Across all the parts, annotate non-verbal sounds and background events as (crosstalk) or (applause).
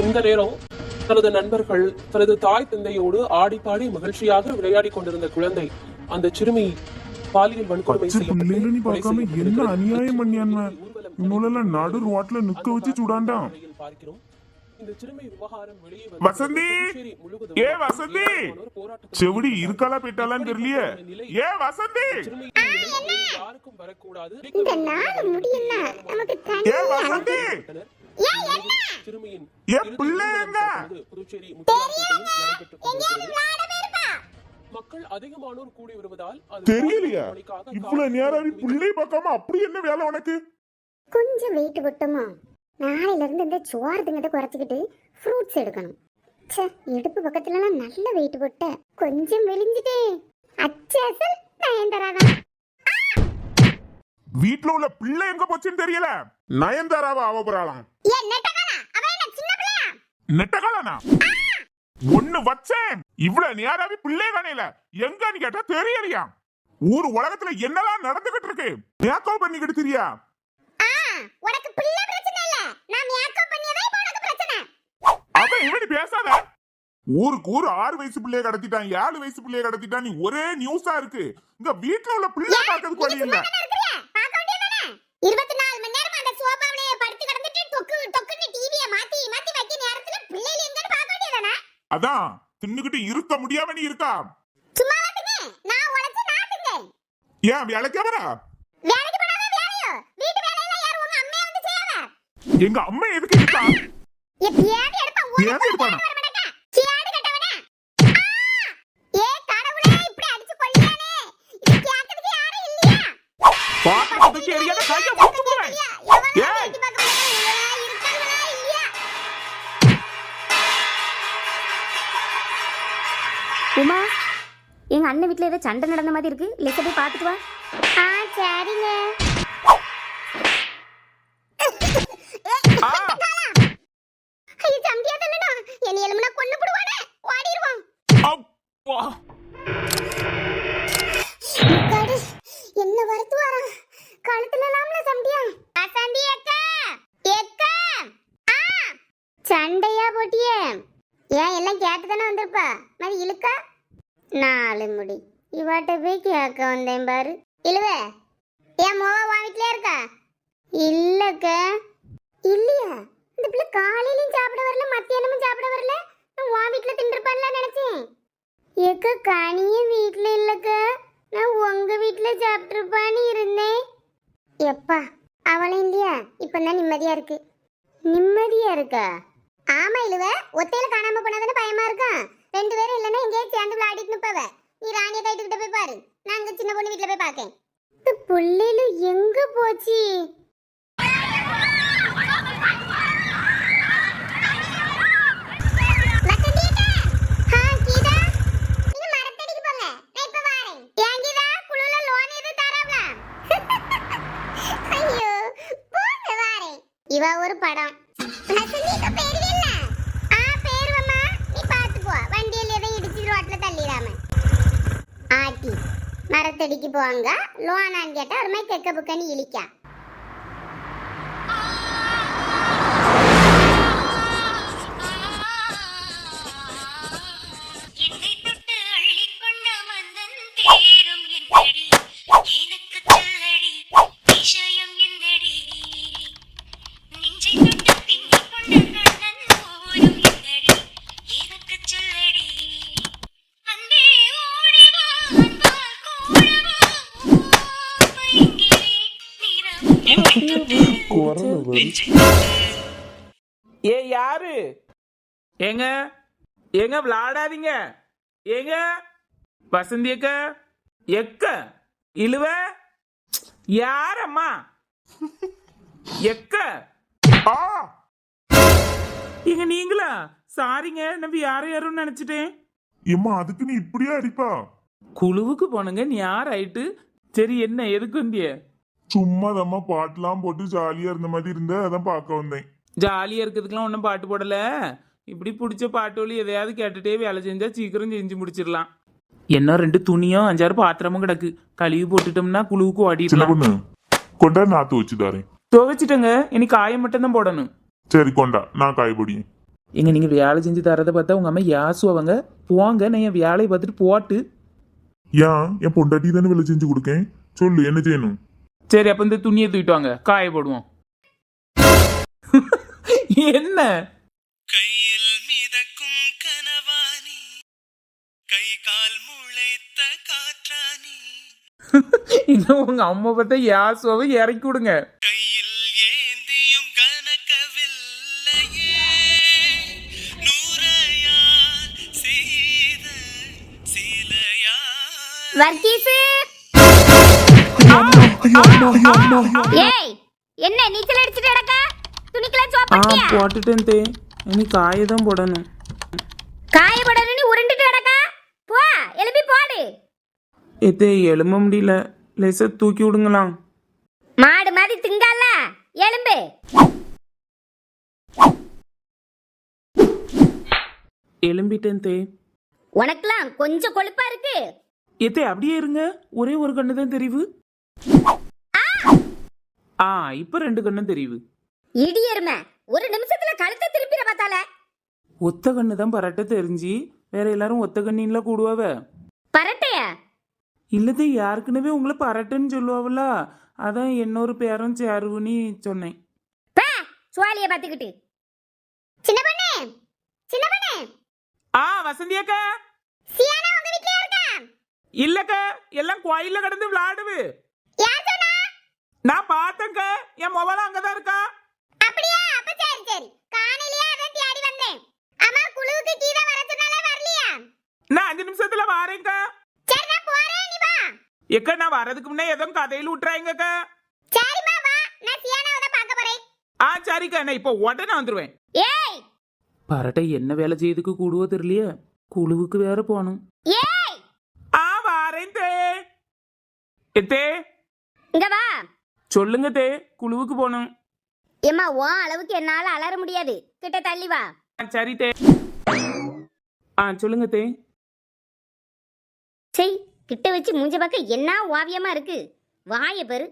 இந்த நேரம் தனது நண்பர்கள் தனது தாய் தந்தையோடு ஆடி பாடி மகிழ்ச்சியாக விளையாடி கொண்டிருந்த குழந்தை அந்த சிறுமி பாலியல் வன்கொடுமை என்ன. அநியாயம் இவனோலெல்லாம் நடு ரோட்ல நிக்க வச்சு வெளியே வசந்தி! ஏ வசந்தி! செவிடி இருக்காளா போயிட்டாளான்னு தெரியலையே. ஏ வசந்தி! யாருக்கும் வரக்கூடாது. ஏ வசந்தி! சிறுமியின் ஏ பிள்ளை எங்க புதுச்சேரி. மக்கள் அதிகமானோர் கூடி வருவதால் அது தெரியலையா. மணிக்காக இவ்வளவு நேரம் பிள்ளை பார்க்காம அப்படி என்ன வேலை உனக்கு? கொஞ்சம் வெயிட் விட்டுமா நாளையில இருந்து இந்த சோறு திங்கத்தை குறைச்சிக்கிட்டு ஃப்ரூட்ஸ் எடுக்கணும். ச்சே இடுப்பு பக்கத்துலலாம் நல்ல வெயிட் போட்ட கொஞ்சம் மெலிஞ்சிட்டே அச்சாசல் நயன்தராதான் வீட்ல உள்ள பிள்ளை எங்க போச்சுன்னு தெரியல. நயன்தாராவா ஆக போறாளாம். ஏ நெட்டகாலா அவ என்ன சின்ன பிள்ளையா நெட்டகாலனா? ஒண்ணு வச்சேன். இவ்வளவு நேராவே பிள்ளை காணையில. எங்கன்னு கேட்டா தெரியலையா? ஊர் உலகத்துல என்னதான் நடந்துகிட்டு இருக்கு? மேக்கப் பண்ணிக்கிட்டு தெரியா? உனக்கு பிள்ளை பிரச்சனை இல்ல. நான் மேக்கப் பண்ணியதே இப்ப உனக்கு பிரச்சனை. அவன் இவனி பேசாத. ஊருக்கு ஊர் ஆறு வயசு பிள்ளைய கடத்திட்டான் ஏழு வயசு பிள்ளைய கடத்திட்டான். நீ ஒரே நியூஸா இருக்கு. இங்க வீட்ல உள்ள பிள்ளை பார்க்கறதுக்கு வழி இல்ல பார்க்க வேண்டியதானே இருபத்தி நாலு மணி நேரம் அந்த சோபாவிலேயே படுத்து கிடந்துட்டு தொக்கு தொக்குன்னு டிவியை மாத்தி மாத்தி வைக்க நேரத்துல பிள்ளைகள் எங்கன்னு பார்க்க வேண்டியதானே அதான் தின்னுகிட்டு இருக்க முடியாம நீ இருக்கா? ஏன் வேலைக்கே வரா எங்க அம்மா எதுக்கு இருக்கா? எப்படியாவது எடுப்பா ஏன் எடுப்பானா? உமா எங்க அண்ணன் வீட்டில் ஏதோ சண்டை நடந்த மாதிரி இருக்கு. லெக்க போய் பார்த்துட்டு வா. ஆ சரிங்க ஆ, ஐயோ தம்பியா தள்ளனா என்னை எலும்புனா கொண்டு போடுவானே ஓடிடுவான் அப்பா. காடு என்ன வரத்து வரான் கழுத்துல எல்லாம்ல சண்டியா சண்டி அக்கா அக்கா ஆ சண்டையா போட்டியே ஏன் எல்லாம் கேட்டு தானே வந்திருப்பா மாதிரி இழுக்கா நாலு முடி இவாட்ட போய் கேட்க வந்தேன் பாரு இழுவ ஏன் மோவா வா வீட்லயே இருக்கா இல்லக்கா இல்லையா இந்த பிள்ளை காலையிலயும் சாப்பிட வரல மத்தியானமும் சாப்பிட வரல நான் உன் வீட்டுல தின்றுப்பான்ல நினைச்சேன் ஏக்க கனியும் வீட்ல இல்லக்க நான் உங்க வீட்ல சாப்பிட்டுருப்பான்னு இருந்தேன் எப்பா அவளும் இல்லையா இப்பதான் நிம்மதியா இருக்கு நிம்மதியா இருக்கா ஆமா இழுவ ஒத்தையில காணாம போனாதானே பயமா இருக்கா ரெண்டு பேரும் இல்லைன்னா எங்கேயாவது சேர்ந்து விளையாடிட்டு நிப்பவ நீ ராணிய கைட்டுக்கிட்ட போய் பாரு நான் அங்க சின்ன பொண்ணு வீட்ல போய் பார்க்கேன் இந்த புள்ளையில எங்க போச்சு வசந்தி அக்கா. ஆ, கீதா. நீங்க மரத்தடிக்கு போங்க. நான் இப்ப வாரேன். ஏன் கீதா, குழுல loan எதுவும் தராங்களா? ஐயோ, போங்க வாரேன். இவ ஒரு படம் வசந்தி அக்கா பேருவில்ல? ஆ, பேருவம்மா. நீ பார்த்து போ. வண்டியில எதையும் இடிச்சு ரோட்ல தள்ளிடாம. ஆட்டி மரத்தடிக்கு போங்க. லோனான்னு கேட்டால் ஒரு மாதிரி தெக்க புக்கன்னு இழிக்கா. ஏங்க? ஏங்க விளாடாதீங்க. ஏங்க? வசந்தி அக்கா? எக்க? இழுவ? யாரம்மா? எக்க? ஆ, ஏங்க நீங்களா? சாரிங்க நம்ம யாரும் யாரும் நினைச்சிட்டேன். எம்மா அதுக்கு நீ இப்படியா அடிப்பா? குழுவுக்கு போனங்க நீ யார் ஆயிட்டு சரி என்ன எதுக்கு வந்திய? சும்மா தம்மா பாட்டுலாம் போட்டு ஜாலியா இருந்த மாதிரி இருந்த அதான் பார்க்க வந்தேன். ஜாலியா இருக்கிறதுக்கெல்லாம் ஒன்றும் பாட்டு போடல. இப்படி பிடிச்ச பாட்டு வழி எதையாவது கேட்டுட்டே வேலை செஞ்சா சீக்கிரம் செஞ்சு முடிச்சிடலாம். என்ன ரெண்டு துணியும் அஞ்சாறு பாத்திரமும் கிடக்கு. கழுவி போட்டுட்டோம்னா குழுவுக்கு சின்ன ஓடிடலாம். பொண்ணு கொண்டா நாத்து வச்சு தரேன் துவைச்சிட்டங்க. இனி காய மட்டும் தான் போடணும். சரி கொண்டா நான் காய்பொடியேன் எங்க நீங்க வேலை செஞ்சு தரதை பார்த்தா உங்க அம்மா யாசுவாங்க போங்க நான் என் வேலையை பார்த்துட்டு போட்டு. ஏன்? என் பொண்டாட்டி தானே வேலை செஞ்சு கொடுக்கேன். சொல்லு என்ன செய்யணும்? சரி அப்ப இந்த துணியை தூக்கிட்டு வாங்க. காய போடுவோம். (laughs) என்ன? கால் முளைத்த காற்றானி. இன்னும் உங்க அம்மா பார்த்தா யாசுவாவை இறக்கி விடுங்க. கையில் ஏந்தியும் கனக்கவில்லையே. நூறையால் செய்த சிலையா வர்க்கீஸு ஏய் என்ன நீச்சல் அடிச்சிட்டு கிடக்க? துணிக்கெல்லாம் சோப் ஆ பண்ணியா போட்டுட்டேன் தே. இனி காய தான் போடணும் கிடக்க போ எழுப்பி போடு எத்தே எழும்ப முடியல. லேசா தூக்கி விடுங்களாம். மாடு மாதிரி திங்கல்ல எலும்பு எலும்பிட்டேன் தே. உனக்கெல்லாம் கொஞ்சம் கொழுப்பா இருக்கு. எத்தே அப்படியே இருங்க. ஒரே ஒரு கண்ணு தான் தெரியுது ஆ! இப்ப ரெண்டு கண்ணும் தெரியுது இடி எருமை ஒரு நிமிஷத்துல கழுத்தை திருப்பிட பார்த்தால. ஒத்த கண்ணு தான் பரட்ட தெரிஞ்சு வேற எல்லாரும் ஒத்த கண்ணின்ல கூடுவாவ. பரட்டைய இல்லதே யாருக்குனவே உங்களை பரட்டுன்னு சொல்லுவாவல. அதான் இன்னொரு பேரும் சேருவுன்னு சொன்னேன். சுவாலிய பாத்துக்கிட்டு. சின்ன பொண்ணு சின்ன பொண்ணு. ஆ வசந்தி அக்கா. சியானா உங்க வீட்ல இருக்கா? இல்லக்கா எல்லாம் கோயில்ல கிடந்து விளையாடுவு யார் சொன்னா? நான் பார்த்தேங்க என் மொபைல் அங்கதான் இருக்கா. அப்படியா அப்ப சரி சரி. காலையிலேயே அதான் தேடி வந்தேன். அம்மா குழுவுக்கு கீழே வர சொன்னாலே வரலையா? நான் அஞ்சு நிமிஷத்துல வாரேங்க சரி நான் போறேன் நீ வா எக்கா நான் வரதுக்கு முன்னே ஏதோ கதையில் விட்டுறாங்கக்கா சரிம்மா வா. நான் சியானாவை தான் பார்க்க போறேன். ஆ சரிக்கா. நான் இப்போ உடனே வந்துருவேன். ஏய்! பரட்டை என்ன வேலை செய்யறதுக்கு கூடுவோ தெரியலையே? குழுவுக்கு வேற போகணும். ஏய்! ஆ வாரேன் தே. எத்தே இங்க வா. சொல்லுங்க தே. குழுவுக்கு போகணும். ஏம்மா ஓ அளவுக்கு என்னால அலற முடியாது. கிட்ட தள்ளி வா. ஆ, சரி தே. ஆ சொல்லுங்க தே. செய் கிட்ட வச்சு மூஞ்ச பார்க்க என்ன ஓவியமா இருக்கு? வாய பெரு.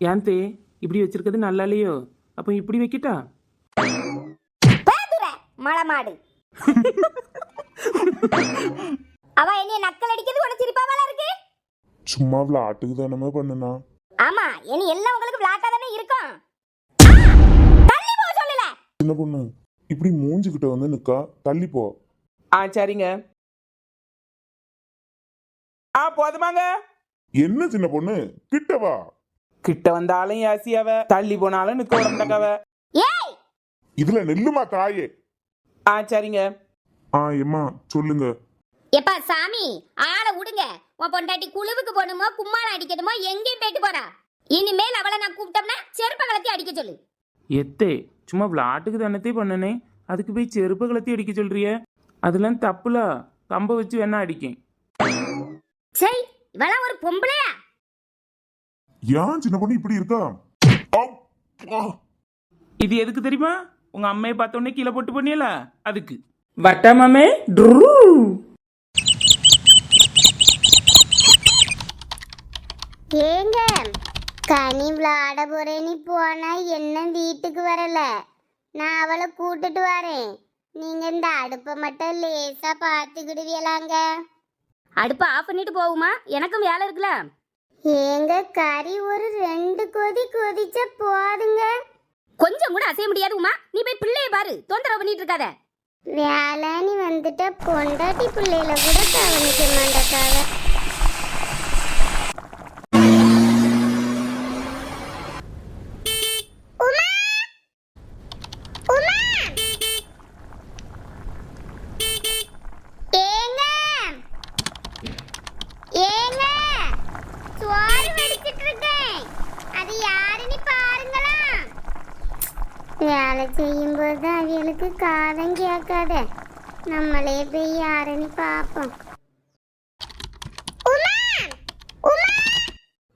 ஏன் தே இப்படி வச்சிருக்கிறது நல்லா இல்லையோ அப்போ இப்படி வைக்கிட்டா? பேதுர மலமாடு. அவ என்னைய நக்கல் அடிக்கிறது உனக்கு சிரிப்பாவால இருக்கு? சும்மா விளாட்டுக்கு தானே பண்ணுனா? ஆமா இனி எல்லாம் உங்களுக்கு விளாட்டா தானே இருக்கும். தள்ளி போ சொல்லல. சின்ன பொண்ணு இப்படி மூஞ்சுக்கிட்ட வந்து நிக்கா? தள்ளி போ. ஆ சரிங்க. ஆ போதுமாங்க என்ன சின்ன பொண்ணு? கிட்ட வா. கிட்ட வந்தாலும் ஏசியாவ தள்ளி போனாலும் நிக்க உடம்புடக்காவ ஏய்! இதுல நெல்லுமா காயே ஆ சரிங்க. ஆ எம்மா சொல்லுங்க. எப்பா சாமி ஆளை விடுங்க உன் பொண்டாட்டி குழுவுக்கு போகணுமோ கும்மாளம் அடிக்கணுமோ எங்கேயும் போயிட்டு போறா. இனிமேல் அவளை நான் கூப்பிட்டோம்னா செருப்ப கலத்தி அடிக்க சொல்லு. எத்தே சும்மா விளாட்டுக்கு தானத்தே பண்ணனே? அதுக்கு போய் செருப்பு கலத்தி அடிக்க சொல்றிய? அதெல்லாம் தப்புல? கம்ப வச்சு வேணா அடிக்கேன். சரி இவளாம் ஒரு பொம்பளையா? ஏன் சின்ன பொண்ணு இப்படி இருக்கா. இது எதுக்கு தெரியுமா? உங்க அம்மையை பார்த்தோன்னே கீழே போட்டு பண்ணியல அதுக்கு. வட்டமாமே ஏங்க கனி விளையாட போறேன்னு போனா என்ன வீட்டுக்கு வரல? நான் அவளை கூட்டிட்டு வரேன். நீங்க இந்த அடுப்பை மட்டும் லேசா பார்த்துக்கிடுவீங்களாங்க? அடுப்பை ஆஃப் பண்ணிட்டு போகுமா எனக்கும் வேலை இருக்குல்ல. ஏங்க கறி ஒரு ரெண்டு கொதி கொதிச்ச போதுங்க. கொஞ்சம் கூட அசைய முடியாது உமா நீ போய் பிள்ளைய பாரு. தொந்தரவு பண்ணிட்டு இருக்காத. வேலைன்னு வந்துட்ட பொண்டாட்டி பிள்ளையில கூட கவனிக்க மாட்டேக்காவ ஏங்க ஏங்க சோறு வடிச்சிட்டு இருக்கேன் அது யாருன்னு பாருங்களா வேலை செய்யும்போது அவளுக்கு காதம் கேட்காத. நம்மளே போய் யாருன்னு பார்ப்போம்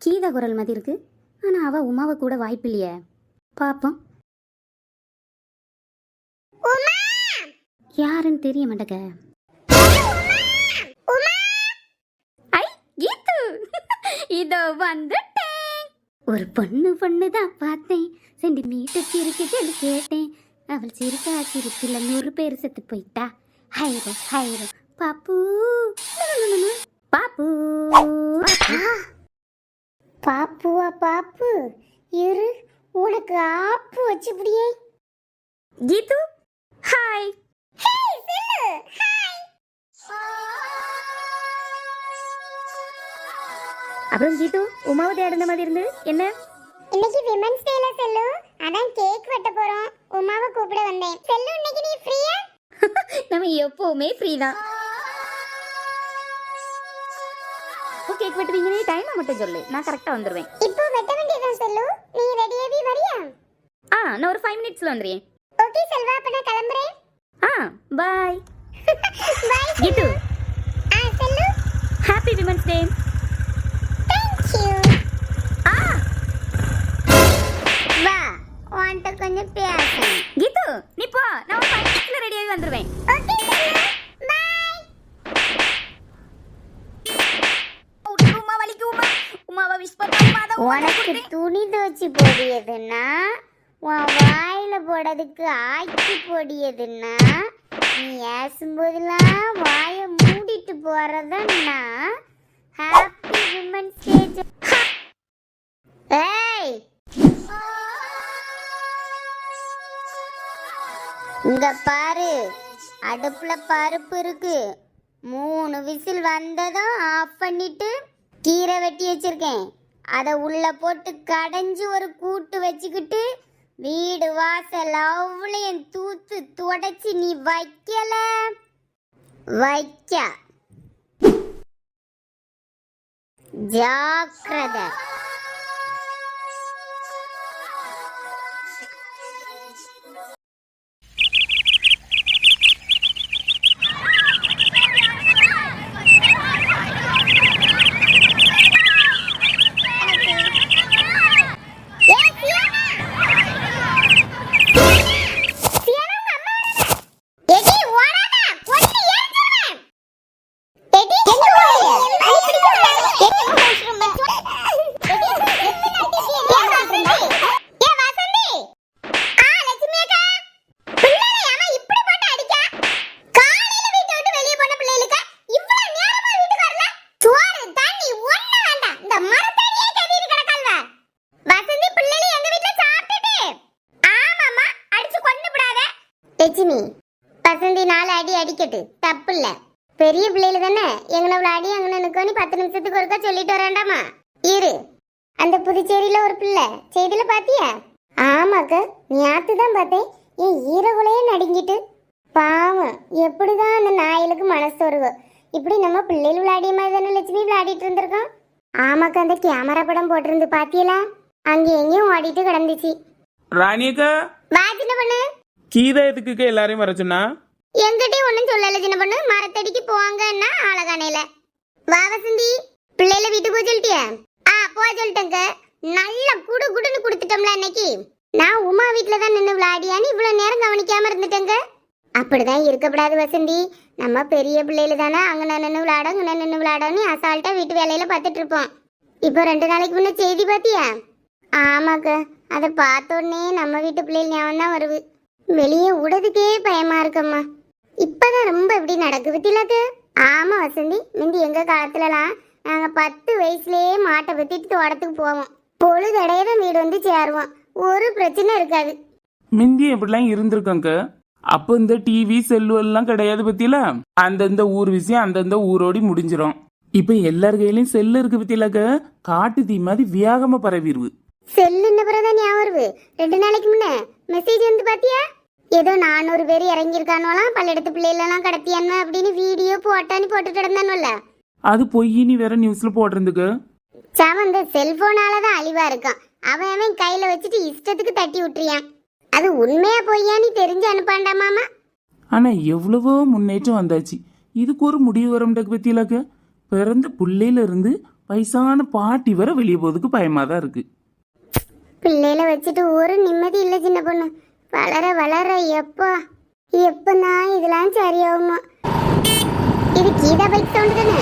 கீதா குரல் மாதிரி இருக்கு. ஆனா அவ உமாவை கூட வாய்ப்பு இல்லையே பாப்போம் யாருன்னு தெரிய மாட்டேங்க. ஐ கீத்து! இதோ வந்துட்டேன். ஒரு பொண்ணு பொண்ணு தான் பார்த்தேன். சென்டிமீட்டர் இருக்குன்னு கேட்டேன். அவள் சிரிக்கா சிரிப்பில் நூறு பேர் செத்து போயிட்டா. ஹைரோ ஹைரோ. பாப்பு. பாப்பு. பாப்புவா பாப்பு. இரு. உனக்கு ஆப்பு வச்சு இப்படியே கீது. ஹாய். அப்புறம் கீது உமாவை தேடுன மாதிரி இருந்து. என்ன? இன்னைக்கு விமன்ஸ் டேல செல்லு. அதான் கேக் வெட்ட போறோம். உமாவை கூப்பிட வந்தேன். செல்லு இன்னைக்கு நீ ஃப்ரீயா (laughs) நம்ம எப்பவுமே ஃப்ரீ தான். கேக் வெட்டுவீங்கன்னு டைமை மட்டும் சொல்லு. நான் கரெக்டாக வந்துடுவேன் இப்போ வெட்ட வேண்டியதான் செல்லு. நீ ரெடியாகி வரியா? ஆ நான் ஒரு ஃபைவ் மினிட்ஸில் வந்துடுறேன் ஓகே செல்வா அப்ப நான் கிளம்புறேன். ஆ பாய் பை கீது ஆ cell. Happy women's day thank you ஆ வா உன்கிட்ட கொஞ்சம் பேசணும் கீது நீ போ நான் ஒரு ஃபைவ் மினிட்ஸில் ரெடியாகி வந்துடுவேன் ஓகே செல்லு பை உமா வலிக்கு உமா உமாவை விஷ் பண்ண உமா தான் உனக்கு துணி பொடியதுன்னா உன் வாயில் போடுறதுக்கு ஆக்கி பொடியதுன்னா நீ ஏசும்போதெல்லாம் வாயை மூடிட்டு போறதுன்னா ஹாப்பி விமன்ஸ் டே ஏய்! இங்க பாரு அடுப்புல பருப்பு இருக்கு. மூணு விசில் வந்ததும் ஆஃப் பண்ணிட்டு கீரை வெட்டி வச்சிருக்கேன். அதை உள்ள போட்டு கடைஞ்சு ஒரு கூட்டு வச்சுக்கிட்டு வீடு வாசல் அவ்வளையும் தூத்து துடைச்சி நீ வைக்கல? வைக்க. ஜாக்கிரதை. அடிக்கட்டு தப்பு இல்ல பெரிய பிள்ளைகள் தானே? எங்களை அவ்வளவு அடி அங்கே நினைக்கோன்னு பத்து நிமிஷத்துக்கு ஒருக்கா சொல்லிட்டு வராண்டாமா இரு. அந்த புதுச்சேரியில ஒரு பிள்ளை. செய்தியில பாத்தியா? ஆமாக்க ஞாத்து தான் பார்த்தேன். என் ஈரகுலையே நடுங்கிட்டு. பாவம். எப்படிதான் அந்த நாயலுக்கு மனசு வருவோம் இப்படி நம்ம பிள்ளைகள் விளையாடிய மாதிரி தானே லட்சுமி விளையாடிட்டு இருந்திருக்கோம் ஆமாக்கா அந்த கேமரா படம் போட்டிருந்து பாத்தியலா? அங்க எங்கேயும் ஓடிட்டு கிடந்துச்சு. ராணியக்கா வா சின்ன பொண்ணு. கீதா எதுக்குக்கா எல்லாரையும் வர சொன்னா? எங்கிட்டயும் ஒண்ணும் சொல்லல சின்ன பொண்ணு மரத்தடிக்கு போவாங்கன்னா ஆளகானையில வா வசந்தி. பிள்ளையில வீட்டுக்கு போக சொல்லிட்டியா? ஆ போக சொல்லிட்டேங்க. நல்ல குடு குடுன்னு கொடுத்துட்டோம்ல அன்னைக்கு. நான் உமா வீட்டில் தான் நின்று விளையாடியான்னு இவ்வளோ நேரம் கவனிக்காம இருந்துட்டேங்க. அப்படிதான் இருக்கக்கூடாது வசந்தி. நம்ம பெரிய பிள்ளையில தானே அங்கே நின்று விளையாட அங்கே நின்று விளையாடன்னு அசால்ட்டா வீட்டு வேலையில பார்த்துட்டு இருப்போம். இப்போ ரெண்டு நாளைக்கு முன்னே செய்தி பார்த்தியா ஆமாக்க அதை பார்த்த உடனே நம்ம வீட்டு பிள்ளைகள் ஞாபகம் தான் வருது. வெளியே விடதுக்கே பயமா இருக்கம்மா. இப்பதான் ரொம்ப இப்படி நடக்குது. திலக்கு ஆமா வசந்தி முந்தி எங்க காலத்துலலாம் நாங்க பத்து வயசுலயே மாட்டை பத்திட்டு தோட்டத்துக்கு போவோம். பொழுதடைய தான் வீடு வந்து சேருவோம். ஒரு பிரச்சனை இருக்காது. மிந்தி எப்படிலாம் இருந்திருக்கங்க. அப்போ இந்த டிவி செல்லு எல்லாம் கிடையாது பத்தியில அந்தந்த ஊர் விஷயம் அந்தந்த ஊரோடி முடிஞ்சிரும். இப்போ எல்லார் கையிலயும் செல்லு இருக்கு பத்தியிலக்க காட்டு தீ மாதிரி வேகமா பரவிடுவு செல்லுன்ன பிறகுதான் ஞாபகம் வருது. ரெண்டு நாளைக்கு முன்ன மெசேஜ் வந்து பாத்தியா? ஏதோ நானூறு பேர் இறங்கியிருக்கானுவலாம் பல்லெடுத்து பிள்ளைகளெல்லாம் கடத்தியான்னு அப்படின்னு வீடியோ போட்டான்னு போட்டு கிடந்தானுல்ல அது பொய்யின்னு வேற நியூஸ்ல போட்டிருந்துக்கு. சாம இந்த செல்போனால தான் அழிவா இருக்கான். அவன் அவன் கையில வச்சுட்டு இஷ்டத்துக்கு தட்டி விட்டுறியான் அது உண்மையா பொய்யான்னு தெரிஞ்சு அனுப்பாண்டாமாமா ஆனா எவ்வளவோ முன்னேற்றம் வந்தாச்சு. இதுக்கு ஒரு முடிவு வரும் பத்தியிலக்க பிறந்த புள்ளையில இருந்து வயசான பாட்டி வர வெளியே போறதுக்கு பயமா தான் இருக்கு. பிள்ளையில வச்சுட்டு ஒரு நிம்மதி இல்லை சின்ன பொண்ணு. வளர வளர எப்போ? எப்பா நான் இதெல்லாம் சரியாகுமா? இது கீதா பைக் சவுண்ட் தானே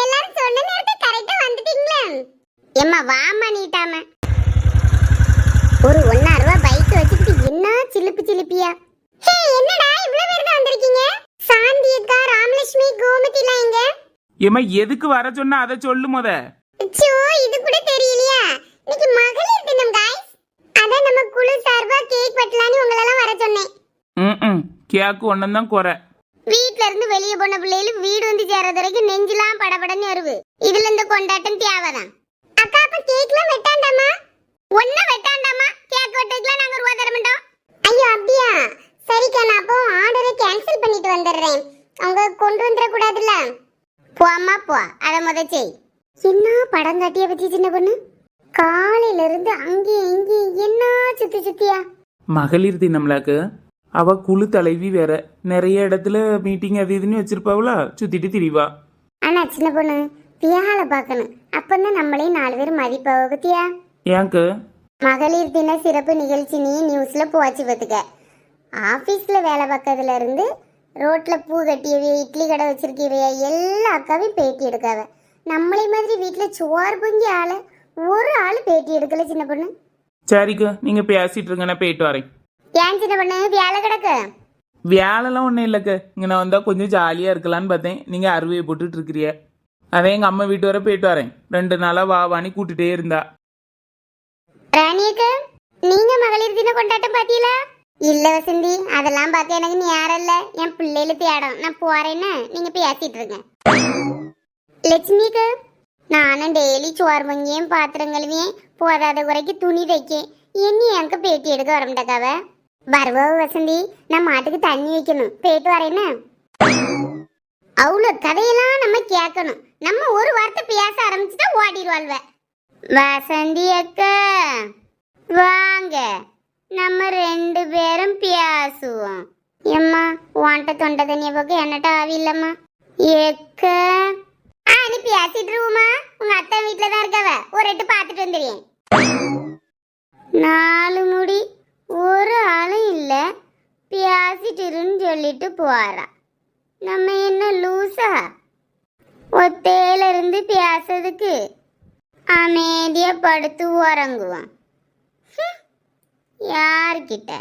எல்லாரும் சொன்ன நேரத்துக்கு கரெக்டா வந்துட்டீங்களே. எம்மா வாமா நீட்டாம. ஒரு ஒன்னா ரூபா பைக் வச்சுக்கிட்டு என்ன சிலுப்பு சிலுப்பியா? ஹே என்னடா இவ்வளவு பேர் தான் வந்திருக்கீங்க? சாந்தி அக்கா ராமலட்சுமி கோமதிலாம் எங்க? ஏமா எதுக்கு வர சொன்னா அதை சொல்லு முத. சோ இது கூட தெரியலையா? இன்னைக்கு மகளிர் தினம் ஸ்கூல் சார்பா கேக் வெட்டலாம்னு உங்களை எல்லாம் வர சொன்னேன். ம் கேக்கு ஒண்ணும் குறை. வீட்ல இருந்து வெளிய போன பிள்ளைகள் வீடு வந்து சேர்றது வரைக்கும் நெஞ்சிலாம் படபடன்னு வருது இதுல இந்த கொண்டாட்டம் தேவைதான். அக்கா அப்ப கேக்லாம் வெட்டாண்டாமா? ஒன்னும் வெட்டாண்டாமா? கேக் வெட்டதுக்குலாம் நாங்க ரூபா தர மாட்டோம். ஐயோ அப்படியா? சரிக்கா நான் அப்போ ஆர்டரை கேன்சல் பண்ணிட்டு வந்துடுறேன். அவங்க கொண்டு வந்துட கூடாதுல்ல? போம்மா போ. அதை முத செய். என்ன படம் காட்டிய பத்தி சின்ன பொண்ணு? காலையில இருந்து அங்கேயும் இங்கேயும் என்ன சுத்தி சுத்தியா? மகளிர் தினம்லாக்கு. அவ குழு தலைவி வேற. நிறைய இடத்துல மீட்டிங் அது இதுன்னு வச்சிருப்பாவளா? சுத்திட்டு திரிவா. ஆனா சின்ன பொண்ணு வியாழ பார்க்கணும். அப்பந்தான் நம்மளையும் நாலு பேர் மதிப்பாவ பத்தியா ஏங்க? மகளிர் தின சிறப்பு நிகழ்ச்சி நீ நியூஸ்ல போச்சு பார்த்துக்க. ஆபீஸ்ல வேலை பார்க்கறதுல இருந்து ரோட்ல பூ கட்டியவைய இட்லி கடை வச்சிருக்கவைய எல்லா அக்காவையும் பேட்டி எடுக்காவ. நம்மளை மாதிரி வீட்டுல சோறு பொங்கி ஆள. ஒரு ஆள் பேட்டி எடுக்கல சின்ன பொண்ணு. சரிக்கு நீங்க பேசிட்டு இருங்க நான் போயிட்டு வரேன். ஏன் சின்ன பொண்ணு? வேலை கிடக்கு. வேலைலாம் ஒன்றும் இல்லைக்க. இங்கே நான் வந்தால் கொஞ்சம் ஜாலியாக இருக்கலான்னு பார்த்தேன். நீங்கள் அறுவையை போட்டுட்டு இருக்கிறிய. அதான் எங்கள் அம்மா வீட்டு வர போயிட்டு வரேன். ரெண்டு நாளாக வா வாணி கூட்டிகிட்டே இருந்தா. ராணியக்க நீங்க மகளிர் தின கொண்டாட்டம் பாத்தீங்களா இல்ல வசந்தி அதெல்லாம் பார்த்து எனக்கு நேரம் இல்ல. என் பிள்ளைகளு தேடும். நான் போறேன்னு நீங்க பேசிட்டு இருங்க. லட்சுமிக்கு நானும் டெய்லி சோறு பொங்கியும் பாத்திரம் கழுவியும் போதாத குறைக்கு துணி தைக்கேன். இனி எனக்கு பேட்டி எடுக்க வரமாட்டக்காவ வருவோ வசந்தி நான் மாட்டுக்கு தண்ணி வைக்கணும். போயிட்டு வரேன்னு அவ்வளோ கதையெல்லாம் நம்ம கேட்கணும். நம்ம ஒரு வார்த்தை பேச ஆரம்பிச்சுட்டா ஓடிடுவாள்வ. வசந்தி அக்கா வாங்க. நம்ம ரெண்டு பேரும் பேசுவோம். ஏம்மா உன்ட்ட தொண்டை தண்ணியை போக்கு என்னட்ட ஆவி இல்லைம்மா? எக்க ஆ பேசிட்டு இருவோமா உங்க அத்தை வீட்டுல தான் இருக்கவ. ஒரு எட்டு பார்த்துட்டு வந்துடுறேன் நாலு முடி ஒரு ஆளும் இல்ல. பேசிட்டுருன்னு சொல்லிட்டு போறா. நம்ம என்ன லூசா? ஒத்தையில இருந்து பேசுறதுக்கு அமைதியா படுத்து உறங்குவோம் யார்கிட்ட?